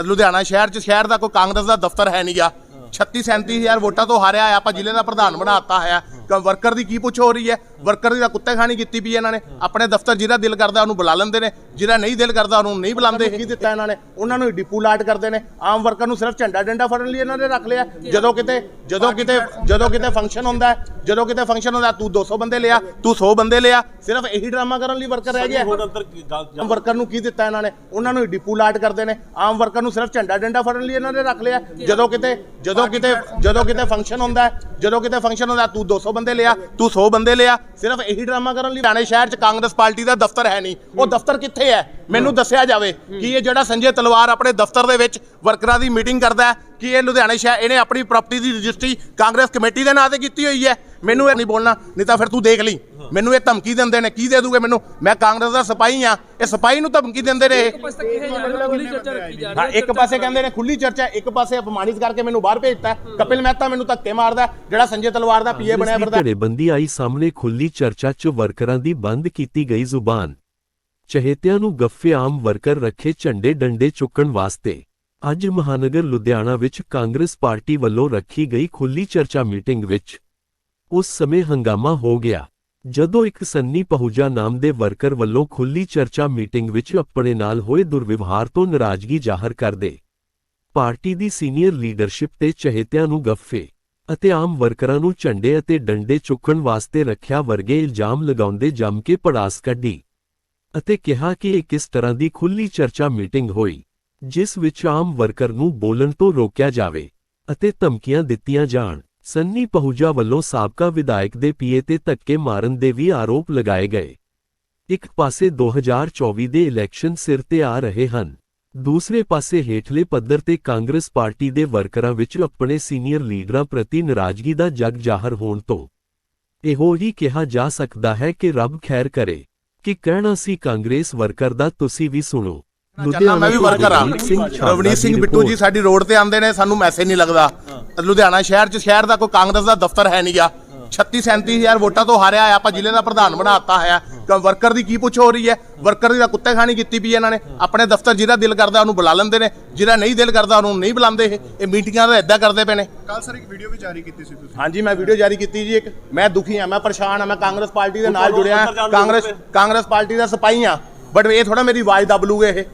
ਲੁਧਿਆਣਾ ਸ਼ਹਿਰ 'ਚ ਸ਼ਹਿਰ ਦਾ ਕੋਈ ਕਾਂਗਰਸ ਦਾ ਦਫ਼ਤਰ ਹੈ ਨਹੀਂਗਾ 36 37000 ਵੋਟਾਂ ਤੋਂ ਹਾਰਿਆ ਆ ਆਪਾਂ ਜ਼ਿਲ੍ਹੇ ਦਾ ਪ੍ਰਧਾਨ ਬਣਾਤਾ ਹੈ। ਕਿ ਵਰਕਰ ਦੀ ਕੀ ਪੁੱਛ ਹੋ ਰਹੀ ਹੈ? ਵਰਕਰ ਦੀ ਤਾਂ ਕੁੱਤੇ ਖਾਣੀ ਕੀਤੀ ਪਈ ਇਹਨਾਂ ਨੇ। ਆਪਣੇ ਦਫ਼ਤਰ ਜਿਹਦਾ ਦਿਲ ਕਰਦਾ ਉਹਨੂੰ ਬੁਲਾ ਲੈਂਦੇ ਨੇ। ਜਿਹਦਾ ਨਹੀਂ ਦਿਲ ਕਰਦਾ ਉਹਨੂੰ ਨਹੀਂ ਬੁਲਾਉਂਦੇ ਕੀ ਦਿੱਤਾ ਇਹਨਾਂ ਨੇ। ਉਹਨਾਂ ਨੂੰ ਡਿਪੂ ਲਾਟ ਕਰਦੇ ਨੇ। ਆਮ ਵਰਕਰ ਨੂੰ ਸਿਰਫ ਝੰਡਾ ਡੰਡਾ ਫੜਨ ਲਈ ਇਹਨਾਂ ਨੇ ਰੱਖ ਲਿਆ। ਜਦੋਂ ਕਿਤੇ ਜਦੋਂ ਕਿਤੇ ਜਦੋਂ ਕਿਤੇ ਫੰਕਸ਼ਨ ਹੁੰਦਾ ਹੈ, ਜਦੋਂ ਕਿਤੇ ਫੰਕਸ਼ਨ ਹੁੰਦਾ ਤੂੰ 200 ਬੰਦੇ ਲਿਆ ਤੂੰ 100 ਬੰਦੇ ਲਿਆ ਸਿਰਫ ਇਹੀ ਡਰਾਮਾ ਕਰਨ ਲਈ ਵਰਕਰ ਰਹਿ ਗਿਆ। ਆਮ ਵਰਕਰ ਨੂੰ ਕੀ ਦਿੱਤਾ ਇਹਨਾਂ ਨੇ? ਉਹਨਾਂ ਨੂੰ ਡਿਪੂ ਲਾਟ ਕਰਦੇ ਨੇ। ਆਮ ਵਰਕਰ ਨੂੰ ਸਿਰਫ ਝੰਡਾ ਡੰਡਾ ਫੜਨ ਲਈ ਇਹਨਾਂ ਨੇ ਰੱਖ ਲਿਆ। ਜਦੋਂ ਕਿਤੇ ਜਦੋਂ ਕਿਤੇ ਜਦੋਂ ਕਿਤੇ ਫੰਕਸ਼ਨ ਹੁੰਦਾ ਜਦੋਂ ਕਿਤੇ ਫੰਕਸ਼ਨ ਹੁੰਦਾ ਤੂੰ 200 ਬੰਦੇ ਲਿਆ ਤੂੰ 100 ਬੰਦੇ ਲਿਆ। ਸਿਰਫ ਇਹੀ ਡਰਾਮਾ ਕਰਨ ਲਈ ਥਾਣੇ ਸ਼ਹਿਰ 'ਚ ਕਾਂਗਰਸ ਪਾਰਟੀ ਦਾ ਦਫ਼ਤਰ ਹੈ ਨਹੀਂ। ਉਹ ਦਫ਼ਤਰ ਕਿੱਥੇ ਹੈ? ਮੈਨੂੰ ਦੱਸਿਆ ਜਾਵੇ ਕਿ ਇਹ ਜਿਹੜਾ ਸੰਜੇ ਤਲਵਾਰ ਆਪਣੇ ਦਫ਼ਤਰ ਦੇ ਵਿੱਚ ਵਰਕਰਾਂ ਦੀ ਮੀਟਿੰਗ ਕਰਦਾ ਹੈ ਕਿ ਇਹ ਲੁਧਿਆਣੇ ਸ਼ਹਿਰ ਇਹਨੇ ਆਪਣੀ ਪ੍ਰਾਪਰਟੀ ਦੀ ਰਜਿਸਟਰੀ ਕਾਂਗਰਸ ਕਮੇਟੀ ਦੇ ਨਾਂ ਤੇ ਕੀਤੀ ਹੋਈ ਹੈ। ਮੈਨੂੰ ਇਹ ਨਹੀਂ ਬੋਲਣਾ ਨਹੀਂ ਤਾਂ ਫਿਰ ਤੂੰ ਦੇਖ ਲਈ। ਮੈਨੂੰ ਇਹ ਧਮਕੀ ਦਿੰਦੇ ਨੇ ਕੀ ਦੇ ਦੂਗੇ ਮੈਨੂੰ? ਮੈਂ ਕਾਂਗਰਸ ਦਾ ਸਿਪਾਹੀ ਆ ਇਹ ਸਿਪਾਹੀ ਨੂੰ ਧਮਕੀ ਦਿੰਦੇ ਹਾਂ। ਹੈ ਇੱਕ ਪਾਸੇ ਕਹਿੰਦੇ ਨੇ ਖੁੱਲੀ ਚਰਚਾ ਇੱਕ ਪਾਸੇ ਅਪਮਾਨਿਤ ਕਰਕੇ ਮੈਨੂੰ ਬਾਹਰ ਭੇਜਤਾ। ਕਪਿਲ ਮਹਿਤਾ ਮੈਨੂੰ ਧੱਕੇ ਮਾਰਦਾ ਜਿਹੜਾ ਸੰਜੇ ਤਲਵਾਰ ਦਾ ਪੀਏ ਬਣਿਆ ਫਿਰਦਾ। ਧੜੇਬੰਦੀ ਆਈ ਸਾਹਮਣੇ ਖੁੱਲੀ ਚਰਚਾ 'ਚ ਵਰਕਰਾਂ ਦੀ ਬੰਦ ਕੀਤੀ ਗਈ ਜ਼ੁਬਾਨ। ਚਹੇਤਿਆਂ ਨੂੰ ਗੱਫੇ ਆਮ ਵਰਕਰ ਰੱਖੇ ਝੰਡੇ ਡੰਡੇ ਚੁੱਕਣ ਵਾਸਤੇ। ਅੱਜ ਮਹਾਨਗਰ ਲੁਧਿਆਣਾ ਵਿੱਚ ਕਾਂਗਰਸ ਪਾਰਟੀ ਵੱਲੋਂ ਰੱਖੀ ਗਈ ਖੁੱਲੀ ਚਰਚਾ ਮੀਟਿੰਗ ਵਿੱਚ ਉਸ ਸਮੇਂ ਹੰਗਾਮਾ ਹੋ ਗਿਆ। ਜਦੋਂ ਇੱਕ ਸੰਨੀ ਪਹੂਜਾ ਨਾਮ ਦੇ ਵਰਕਰ ਵੱਲੋਂ ਖੁੱਲੀ ਚਰਚਾ ਮੀਟਿੰਗ ਵਿੱਚ ਆਪਣੇ ਨਾਲ ਹੋਏ ਦੁਰਵਿਵਹਾਰ ਤੋਂ ਨਾਰਾਜ਼ਗੀ ਜ਼ਾਹਰ ਕਰਦੇ ਪਾਰਟੀ ਦੀ ਸੀਨੀਅਰ ਲੀਡਰਸ਼ਿਪ ਤੇ ਚਹੇਤਿਆਂ ਨੂੰ ਗੱਫੇ ਅਤੇ ਆਮ ਵਰਕਰਾਂ ਨੂੰ ਝੰਡੇ ਅਤੇ ਡੰਡੇ ਚੁੱਕਣ ਵਾਸਤੇ ਰੱਖਿਆ ਵਰਗੇ ਇਲਜ਼ਾਮ ਲਗਾਉਂਦੇ ਜੰਮ ਕੇ ਪੜਾਸ ਕੱਢੀ ਅਤੇ ਕਿਹਾ ਕਿ ਇਹ ਕਿਸ ਤਰ੍ਹਾਂ ਦੀ ਖੁੱਲੀ ਚਰਚਾ ਮੀਟਿੰਗ ਹੋਈ, ਜਿਸ ਵਿੱਚ ਆਮ ਵਰਕਰ ਨੂੰ ਬੋਲਣ ਤੋਂ ਰੋਕਿਆ ਜਾਵੇ ਅਤੇ ਧਮਕੀਆਂ ਦਿੱਤੀਆਂ ਜਾਣ। ਸੰਨੀ ਪਹੂਜਾ ਵੱਲੋਂ ਸਾਬਕਾ ਵਿਧਾਇਕ ਦੇ ਪੀਏ ਤੇ ਧੱਕੇ ਮਾਰਨ ਦੇ ਵੀ ਆਰੋਪ ਲਗਾਏ ਗਏ। ਇੱਕ ਪਾਸੇ 2024 ਦੇ ਇਲੈਕਸ਼ਨ ਸਿਰ ਤੇ ਆ ਰਹੇ ਹਨ। ਦੂਸਰੇ ਪਾਸੇ ਹੇਠਲੇ ਪੱਧਰ ਤੇ ਕਾਂਗਰਸ ਪਾਰਟੀ ਦੇ ਵਰਕਰਾਂ ਵਿੱਚ ਆਪਣੇ ਸੀਨੀਅਰ ਲੀਡਰਾਂ ਪ੍ਰਤੀ ਨਾਰਾਜ਼ਗੀ ਦਾ ਜਗ ਜ਼ਾਹਰ ਹੋਣ ਤੋਂ ਇਹੋ ਹੀ ਕਿਹਾ ਜਾ ਸਕਦਾ ਹੈ ਕਿ ਰੱਬ ਖੈਰ ਕਰੇ ਕਿ ਕਹਿਣਾ ਸੀ ਕਾਂਗਰਸ ਵਰਕਰ ਦਾ ਤੁਸੀਂ ਵੀ ਸੁਣੋ। ਮੈਂ ਵੀ ਵਰਕਰ ਆ ਰਵਨੀਤ ਸਿੰਘ ਬਿੱਟੂ ਜੀ। ਸਾਡੀ ਰੋਡ ਤੇ ਆਉਂਦੇ ਨੇ ਸਾਨੂੰ ਮੈਸੇਜ ਨਹੀਂ ਲੱਗਦਾ। ਲੁਧਿਆਣਾ ਸ਼ਹਿਰ 'ਚ ਸ਼ਹਿਰ ਦਾ ਕੋਈ ਕਾਂਗਰਸ ਦਾ ਦਫ਼ਤਰ ਹੈ ਨਹੀਂਗਾ 36 37000 ਵੋਟਾਂ ਤੋਂ ਹਾਰਿਆ ਆ ਆਪਾਂ ਜ਼ਿਲ੍ਹੇ ਦਾ ਪ੍ਰਧਾਨ ਬਣਾਤਾ ਹੈ। ਕਿ ਵਰਕਰ ਦੀ ਕੀ ਪੁੱਛ ਹੋ ਰਹੀ ਹੈ? ਵਰਕਰ ਦੀ ਤਾਂ ਕੁੱਤੇ ਖਾਣੀ ਕੀਤੀ ਪਈ ਇਹਨਾਂ ਨੇ। ਆਪਣੇ ਦਫ਼ਤਰ ਜਿਹਦਾ ਦਿਲ ਕਰਦਾ ਉਹਨੂੰ ਬੁਲਾ ਲੈਂਦੇ ਨੇ ਜਿਹਦਾ ਨਹੀਂ ਦਿਲ ਕਰਦਾ ਉਹਨੂੰ ਨਹੀਂ ਬੁਲਾਉਂਦੇ ਇਹ। ਇਹ ਮੀਟਿੰਗਾਂ ਦਾ ਇਦਾਂ ਕਰਦੇ ਪਏ ਨੇ। ਕੱਲ ਸਰ ਇੱਕ ਵੀਡੀਓ ਵੀ ਜਾਰੀ ਕੀਤੀ ਸੀ ਤੁਸੀਂ। ਹਾਂਜੀ ਮੈਂ ਵੀਡੀਓ ਜਾਰੀ ਕੀਤੀ ਜੀ ਇੱਕ। ਮੈਂ ਦੁਖੀ ਆ ਮੈਂ ਪਰੇਸ਼ਾਨ ਆ ਮੈਂ ਕਾਂਗਰਸ ਪਾਰਟੀ ਦੇ ਨਾਲ ਜੁੜਿਆ ਕਾਂਗਰਸ ਕਾਂਗਰਸ ਪਾਰਟੀ ਦਾ ਸਿਪਾਹੀ ਆ ਬਟ ਇਹ ਥੋੜਾ ਮੇਰੀ ਆਵਾਜ਼ ਦਬ ਲੂਗੇ ਇਹ।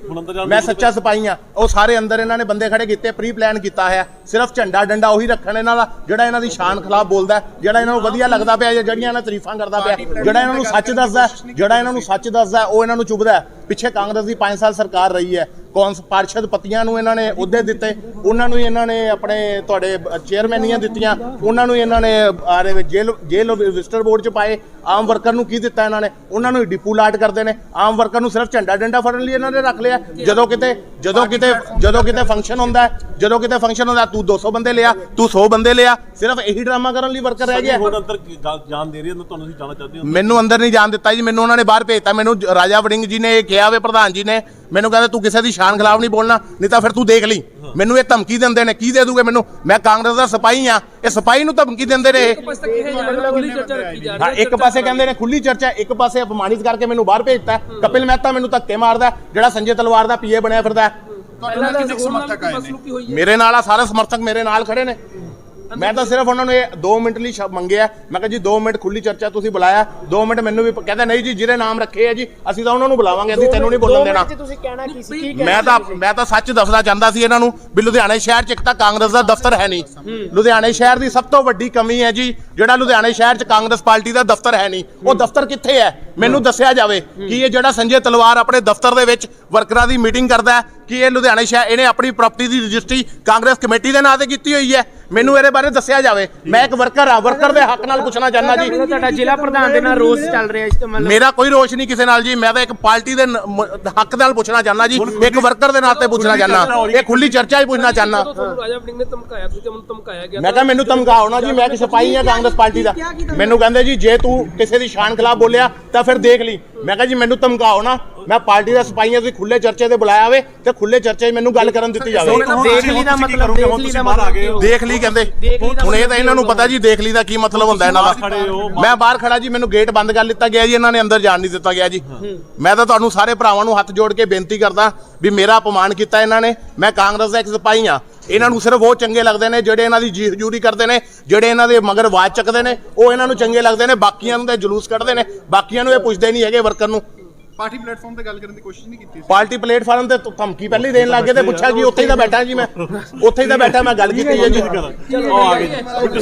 ਮੈਂ ਸੱਚਾ ਸਿਪਾਹੀ ਆ ਉਹ ਸਾਰੇ ਅੰਦਰ ਇਹਨਾਂ ਨੇ ਬੰਦੇ ਖੜੇ ਕੀਤੇ ਪ੍ਰੀ ਪਲਾਨ ਕੀਤਾ ਹੈ। ਸਿਰਫ ਝੰਡਾ ਡੰਡਾ ਉਹੀ ਰੱਖਣ ਇਹਨਾਂ ਦਾ ਜਿਹੜਾ ਇਹਨਾਂ ਦੀ ਸ਼ਾਨ ਖਿਲਾਫ ਬੋਲਦਾ ਜਿਹੜਾ ਇਹਨਾਂ ਨੂੰ ਵਧੀਆ ਲੱਗਦਾ ਪਿਆ ਜਾਂ ਜਿਹੜੀਆਂ ਇਹਨਾਂ ਤਾਰੀਫਾਂ ਕਰਦਾ ਪਿਆ ਜਿਹੜਾ ਇਹਨਾਂ ਨੂੰ ਸੱਚ ਦੱਸਦਾ ਜਿਹੜਾ ਇਹਨਾਂ ਨੂੰ ਸੱਚ ਦੱਸਦਾ ਉਹ ਇਹਨਾਂ ਨੂੰ ਚੁਭਦਾ ਹੈ। ਪਿੱਛੇ ਕਾਂਗਰਸ ਦੀ 5 ਸਾਲ ਸਰਕਾਰ ਰਹੀ ਹੈ ਕੌਂਸ ਪਾਰਸ਼ਦ ਪਤੀਆਂ ਨੂੰ ਇਹਨਾਂ ਨੇ ਅਹੁਦੇ ਦਿੱਤੇ ਉਹਨਾਂ ਨੂੰ ਹੀ ਇਹਨਾਂ ਨੇ ਆਪਣੇ ਤੁਹਾਡੇ ਚੇਅਰਮੈਨੀਆਂ ਦਿੱਤੀਆਂ ਉਹਨਾਂ ਨੂੰ ਹੀ ਇਹਨਾਂ ਨੇ ਆਰੇ ਵਿੱਚ ਜੇਲ੍ਹ ਜੇਲ੍ਹ ਵਿਜ਼ਟਰ ਬੋਰਡ 'ਚ ਪਾਏ ਆਮ ਵਰਕਰ ਨੂੰ ਕੀ ਦਿੱਤਾ ਇਹਨਾਂ ਨੇ? ਉਹਨਾਂ ਨੂੰ ਡਿਪੂ ਲਾਟ ਕਰਦੇ ਨੇ। ਆਮ ਵਰਕਰ ਨੂੰ ਸਿਰਫ ਝੰਡਾ ਡੰਡਾ ਫੜਨ ਲਈ ਇਹਨਾਂ ਨੇ ਰੱਖ ਲਿਆ। ਜਦੋਂ ਕਿਤੇ ਜਦੋਂ ਕਿਤੇ ਜਦੋਂ ਕਿਤੇ ਫੰਕਸ਼ਨ ਹੁੰਦਾ ਜਦੋਂ ਕਿਤੇ ਫੰਕਸ਼ਨ ਹੁੰਦਾ ਤੂੰ 200 ਬੰਦੇ ਲਿਆ ਤੂੰ 100 ਬੰਦੇ ਲਿਆ ਸਿਰਫ ਇਹੀ ਡਰਾਮਾ ਕਰਨ ਲਈ ਵਰਕਰ ਰਹਿ ਗਿਆ। ਹੁਣ ਅੰਦਰ ਕੀ ਗੱਲ ਜਾਣ ਦੇ ਰਹੀ ਹੈ? ਤੁਹਾਨੂੰ ਅਸੀਂ ਜਾਣਨਾ ਚਾਹਦੇ ਹਾਂ ਮੈਨੂੰ ਅੰਦਰ ਨਹੀਂ ਜਾਣ ਦਿੱਤਾ ਜੀ ਮੈਨੂੰ ਉਹਨਾਂ ਨੇ ਬਾਹਰ ਭੇਜਤਾ। ਮੈਨੂੰ ਰਾਜਾ ਵੜਿੰਗ ਜੀ ਨੇ ਇਹ ਕਿਹਾ ਵੇ ਪ੍ਰਧਾਨ ਜੀ ਨੇ ਮੈਨੂੰ ਕਹਿੰਦੇ ਤੂੰ ਕਿਸੇ ਦੀ ਸ਼ਾਨ ਖਿਲਾਫ ਨਹੀਂ ਬੋਲਣਾ ਨਹੀਂ ਤਾਂ ਫਿਰ ਤੂੰ ਦੇਖ ਲਈ। ਮੈਨੂੰ ਇਹ ਧਮਕੀ ਦਿੰਦੇ ਨੇ ਕੀ ਦੇ ਦੂਗੇ ਮੈਨੂੰ? ਮੈਂ ਕਾਂਗਰਸ ਦਾ ਸਿਪਾਹੀ ਆ ਇਹ ਸਿਪਾਹੀ ਨੂੰ ਧਮਕੀ ਦਿੰਦੇ ਹੈ। ਇੱਕ ਪਾਸੇ ਕਹਿੰਦੇ ਨੇ ਖੁੱਲੀ ਚਰਚਾ ਇੱਕ ਪਾਸੇ ਅਪਮਾਨਿਤ ਕਰਕੇ ਮੈਨੂੰ ਬਾਹਰ ਭੇਜਤਾ। ਕਪਿਲ ਮਹਿਤਾ ਮੈਨੂੰ ਧੱਕੇ ਮਾਰਦਾ ਜਿਹੜਾ ਸੰਜੇ ਤਲਵਾਰ ਦਾ ਪੀਏ ਬਣਿਆ ਫਿਰਦਾ। ਤੁਹਾਡੇ ਨਾਲ ਕਿੰਨੇ ਕੁ ਸਮਰਥਕ ਆਏ ਨੇ? ਕੀ ਹੋਈ ਹੈ। ਮੇਰੇ ਨਾਲ ਆ ਸਾਰੇ ਸਮਰਥਕ ਮੇਰੇ ਨਾਲ ਖੜੇ ਨੇ। ਮੈਂ ਤਾਂ ਸਿਰਫ ਉਹਨਾਂ ਨੂੰ ਇਹ 2 ਮਿੰਟ ਲਈ ਸ਼ਬ ਮੰਗਿਆ। ਮੈਂ ਕਿਹਾ ਜੀ 2 ਮਿੰਟ ਖੁੱਲੀ ਚਰਚਾ ਤੁਸੀਂ ਬੁਲਾਇਆ। 2 ਮਿੰਟ ਮੈਨੂੰ ਵੀ ਪ- ਕਹਿੰਦਾ ਨਹੀਂ ਜੀ ਜਿਹਦੇ ਨਾਮ ਰੱਖੇ ਆ ਜੀ ਅਸੀਂ ਤਾਂ ਉਹਨਾਂ ਨੂੰ ਬੁਲਾਵਾਂਗੇ ਅਸੀਂ ਤੈਨੂੰ ਨਹੀਂ ਬੋਲਣ ਦੇਣਾ। ਤੁਸੀਂ ਕਹਿਣਾ ਕੀ ਸੀ? ਕੀ ਮੈਂ ਤਾਂ ਮੈਂ ਤਾਂ ਸੱਚ ਦੱਸਣਾ ਚਾਹੁੰਦਾ ਸੀ ਇਹਨਾਂ ਨੂੰ ਵੀ ਲੁਧਿਆਣੇ ਸ਼ਹਿਰ 'ਚ ਇੱਕ ਤਾਂ ਕਾਂਗਰਸ ਦਾ ਦਫ਼ਤਰ ਹੈ ਨਹੀਂ। ਲੁਧਿਆਣੇ ਸ਼ਹਿਰ ਦੀ ਸਭ ਤੋਂ ਵੱਡੀ ਕਮੀ ਹੈ ਜੀ ਜਿਹੜਾ ਲੁਧਿਆਣੇ ਸ਼ਹਿਰ 'ਚ ਕਾਂਗਰਸ ਪਾਰਟੀ ਦਾ ਦਫ਼ਤਰ ਹੈ ਨਹੀਂ। ਉਹ ਦਫ਼ਤਰ ਕਿੱਥੇ ਹੈ? ਮੈਨੂੰ ਦੱਸਿਆ ਜਾਵੇ ਕਿ ਇਹ ਜਿਹੜਾ ਸੰਜੇ ਤਲਵਾਰ ਆਪਣੇ ਦਫ਼ਤਰ ਦੇ ਵਿੱਚ ਵਰਕਰਾਂ ਦੀ ਮੀਟਿੰਗ ਕਰਦਾ ਹੈ ਕਿ ਇਹ ਲੁਧਿਆਣੇ ਸ਼ਹਿਰ ਇਹਨੇ ਆਪਣੀ ਪ੍ਰਾਪਰਟੀ ਦੀ ਰਜਿਸਟਰੀ ਕਾਂਗਰਸ ਕਮੇਟੀ ਦੇ ਨਾਂ ਤੇ ਕੀਤੀ ਹੋਈ ਹੈ। ਮੈਨੂੰ ਇਹਦੇ ਬਾਰੇ ਦੱਸਿਆ ਜਾਵੇ। ਮੈਂ ਇੱਕ ਵਰਕਰ ਆ ਵਰਕਰ ਦੇ ਹੱਕ ਨਾਲ ਪੁੱਛਣਾ ਚਾਹੁੰਦਾ ਜੀ। ਤੁਹਾਡਾ ਜ਼ਿਲ੍ਹਾ ਪ੍ਰਧਾਨ ਦੇ ਨਾਲ ਰੋਸ ਚੱਲ ਰਿਹਾ ਇਸ ਤੋਂ ਮਤਲਬ ਮੇਰਾ ਕੋਈ ਰੋਸ਼ ਨਹੀਂ ਕਿਸੇ ਨਾਲ ਜੀ ਮੈਂ ਤਾਂ ਇੱਕ ਪਾਰਟੀ ਦੇ ਨ- ਮ- ਹੱਕ ਨਾਲ ਪੁੱਛਣਾ ਚਾਹੁੰਦਾ ਜੀ। ਇੱਕ ਵਰਕਰ ਦੇ ਨਾਤੇ ਪੁੱਛਣਾ ਚਾਹੁੰਦਾ। ਇਹ ਖੁੱਲੀ ਚਰਚਾ ਹੀ ਪੁੱਛਣਾ ਚਾਹੁੰਦਾ। ਜਦੋਂ ਤੁਹਾਨੂੰ ਰਾਜਾ ਵੜਿੰਗ ਨੇ ਧਮਕਾਇਆ ਤੁਸੀਂ ਤੁਹਾਨੂੰ ਧਮਕਾਇਆ ਗਿਆ। ਮੈਂ ਕਿਹਾ ਮੈਨੂੰ ਧਮਕਾਓ ਨਾ ਜੀ ਮੈਂ ਕਿ ਸਿਪਾਹੀ ਆ ਕਾਂਗਰਸ ਪਾਰਟੀ ਦਾ। ਮੈਨੂੰ ਕਹਿੰਦੇ ਜੀ ਜੇ ਤੂੰ ਕਿਸੇ ਦੀ ਸ਼ਾਨ ਖਿਲਾਫ ਬੋਲਿਆ ਤਾਂ ਫਿਰ ਫਿਰ ਦੇਖ ਲਈ। ਮੈਂ ਕਿਹਾ ਜੀ ਮੈਨੂੰ ਧਮਕਾਓ ਨਾ। ਮੈਂ ਪਾਰਟੀ ਦਾ ਸਿਪਾਹੀਆਂ ਤੁਸੀਂ ਖੁੱਲੇ ਚਰਚੇ ਤੇ ਬੁਲਾਇਆ ਹੋਵੇ ਤੇ ਖੁੱਲੇ ਚਰਚੇ 'ਚ ਮੈਨੂੰ ਗੱਲ ਕਰਨ ਦਿੱਤੀ ਜਾਵੇ। ਦੇਖ ਲਈ ਦਾ ਮਤਲਬ ਦੇਖ ਲਈ ਦਾ ਬਾਹਰ ਆ ਗਏ ਹੋ। ਮਤਲਬ ਦੇਖ ਲਈ ਕਹਿੰਦੇ ਹੁਣ ਇਹ ਤਾਂ ਇਹਨਾਂ ਨੂੰ ਪਤਾ ਜੀ ਦੇਖ ਲਈ ਦਾ ਕੀ ਮਤਲਬ ਹੁੰਦਾ ਇਹਨਾਂ ਦਾ। ਮੈਂ ਬਾਹਰ ਖੜਾ ਜੀ ਮੈਨੂੰ ਗੇਟ ਬੰਦ ਕਰ ਲਿੱਤਾ ਗਿਆ ਜੀ ਇਹਨਾਂ ਨੇ ਅੰਦਰ ਜਾਣ ਨਹੀਂ ਦਿੱਤਾ ਗਿਆ ਜੀ। ਮੈਂ ਤਾਂ ਤੁਹਾਨੂੰ ਸਾਰੇ ਭਰਾਵਾਂ ਨੂੰ ਹੱਥ ਜੋੜ ਕੇ ਬੇਨਤੀ ਕਰਦਾ ਵੀ ਮੇਰਾ ਅਪਮਾਨ ਕੀਤਾ ਇਹਨਾਂ ਨੇ। ਮੈਂ ਕਾਂਗਰਸ ਦਾ ਇੱਕ ਸਿਪਾਹੀ ਆ ਇਹਨਾਂ ਨੂੰ ਸਿਰਫ ਉਹ ਚੰਗੇ ਲੱਗਦੇ ਨੇ ਜਿਹੜੇ ਇਹਨਾਂ ਦੀ ਜੀ ਹਜੂਰੀ ਕਰਦੇ ਨੇ ਜਿਹੜੇ ਇਹਨਾਂ ਦੇ ਮਗਰ ਆਵਾਜ਼ ਚੱਕਦੇ ਨੇ। ਉਹ ਇਹਨਾਂ ਨੂੰ ਚੰਗੇ ਲੱਗਦੇ ਨੇ ਬਾਕੀਆਂ ਨੂੰ ਤਾਂ ਜਲੂਸ ਕੱਢਦੇ ਨੇ। ਬਾਕੀਆਂ ਨੂੰ ਇਹ ਪੁੱਛਦੇ ਨਹੀਂ ਹੈਗੇ ਵਰਕਰ ਨੂੰ ਪਾਰਟੀ ਪਲੇਟਫਾਰਮ ਤੇ ਗੱਲ ਕਰਨ ਦੀ ਕੋਸ਼ਿਸ਼ ਨਹੀਂ ਕੀਤੀ ਸੀ। ਪਾਰਟੀ ਪਲੇਟਫਾਰਮ ਤੇ ਧਮਕੀ ਪਹਿਲੇ ਹੀ ਦੇਣ ਲੱਗੇ ਤੇ ਪੁੱਛਿਆ ਜੀ ਉੱਥੇ ਹੀ ਤਾਂ ਬੈਠਾ ਜੀ ਮੈਂ। ਉੱਥੇ ਹੀ ਤਾਂ ਬੈਠਾ ਮੈਂ ਗੱਲ ਕੀਤੀ ਹੈ ਜੀ। ਉਹ ਆ ਗਏ ਜੀ।